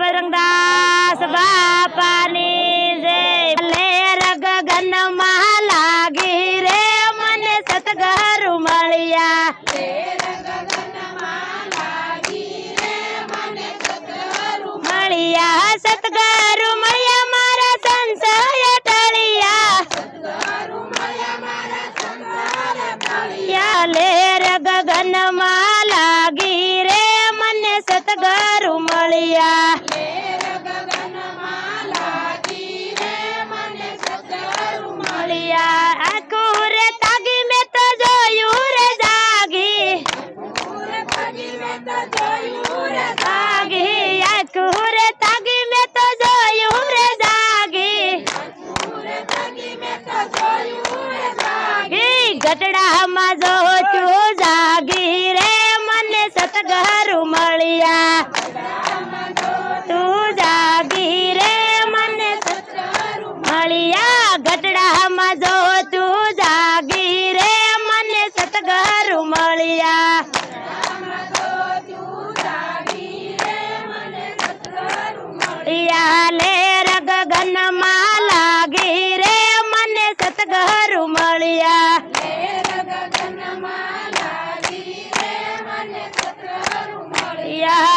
બજરંગદાસ બાપાની જય લેર ગગનમાં લાગી રે મને સતગુરુ મળ્યા. મળ્યા, સતગુરુ મળ્યા મારા સંશય ટળિયા. લેર ગઢડામાં જો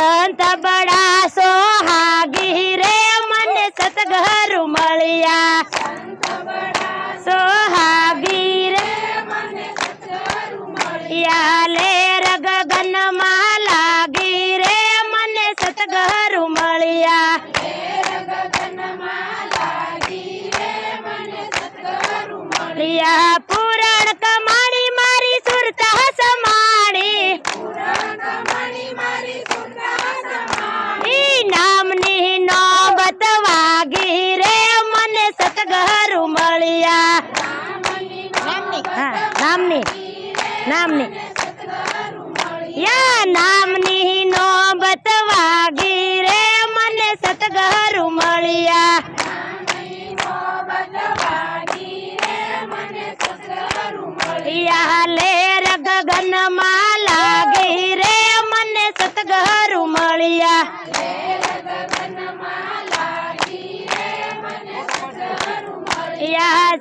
સંત બડા સોહાગી રે મને સતગુરુ મળ્યા. સોહાગી રે યાલે રગ ગનમાં લાગી રે મને સતગુરુ મળ્યા. યા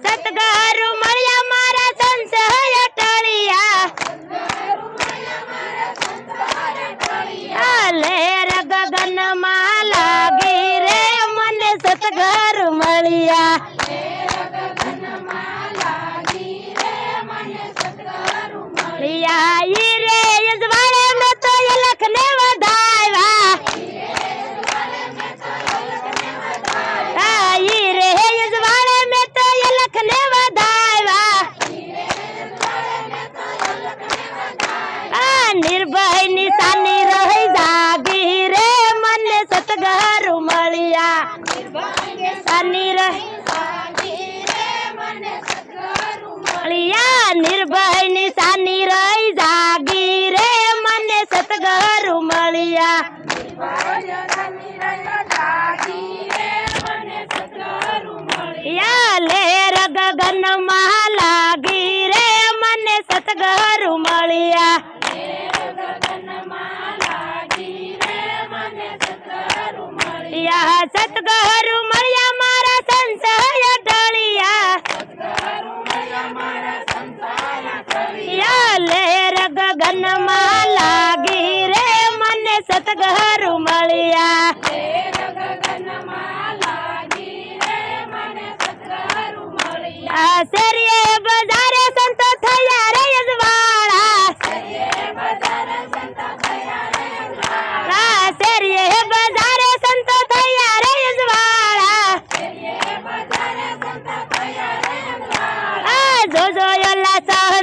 સતગુરુ મળ્યા મારા સંત અટળિયા હાલે રગગન માં લાગી રે મને સતગુરુ મળ્યા ભાઈ નિશાની રહી જાગી રે મને સતગર મળ્યા. નિશાની રહી મળ્યા. નિર્ભય बाहर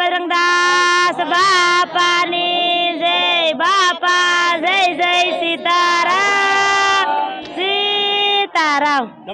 બજરંગદાસ બાપાની જય બાપા જય જય સીતારામ. સીતારામ.